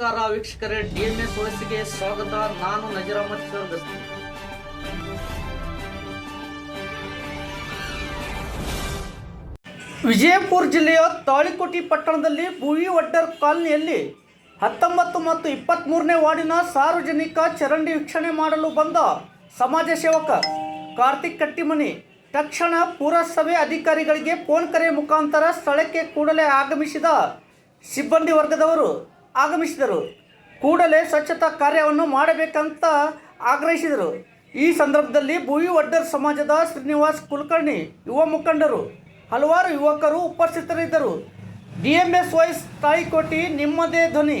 ನಮಸ್ಕಾರ ವೀಕ್ಷಕರೇ ಎಸ್ ವಯಸ್ಸಿಗೆ ಸ್ವಾಗತ. ನಾನು ನಜೀರ್ ಅಹಮದ್ ವಿಜಯಪುರ ಜಿಲ್ಲೆಯ ತಾಳಿಕೋಟಿ ಪಟ್ಟಣದಲ್ಲಿ ಭೂವಿ ವಡ್ಡರ್ ಕಾಲನಿಯಲ್ಲಿ ಹತ್ತೊಂಬತ್ತು ಮತ್ತು ಇಪ್ಪತ್ತ್ಮೂರನೇ ವಾರ್ಡಿನ ಸಾರ್ವಜನಿಕ ಚರಂಡಿ ವೀಕ್ಷಣೆ ಮಾಡಲು ಬಂದ ಸಮಾಜ ಸೇವಕ ಕಾರ್ತಿಕ್ ಕಟ್ಟಿಮನಿ ತಕ್ಷಣ ಪುರಸಭೆ ಅಧಿಕಾರಿಗಳಿಗೆ ಫೋನ್ ಕರೆ ಮುಖಾಂತರ ಸ್ಥಳಕ್ಕೆ ಕೂಡಲೇ ಆಗಮಿಸಿದ ಸಿಬ್ಬಂದಿ ವರ್ಗದವರು. ಆಗಮಿಸಿದರು. ಕೂಡಲೇ ಸ್ವಚ್ಛತಾ ಕಾರ್ಯವನ್ನು ಮಾಡಬೇಕಂತ ಆಗ್ರಹಿಸಿದರು. ಈ ಸಂದರ್ಭದಲ್ಲಿ ಭುವಿ ವಡ್ಡರ್ ಸಮಾಜದ ಶ್ರೀನಿವಾಸ್ ಕುಲಕರ್ಣಿ, ಯುವ ಮುಖಂಡರು, ಹಲವಾರು ಯುವಕರು ಉಪಸ್ಥಿತರಿದ್ದರು. ಡಿಎಂಎಸ್ ವೈಸ್ ತಾಯಿಕೋಟಿ ನಿಮ್ಮದೇ ಧ್ವನಿ.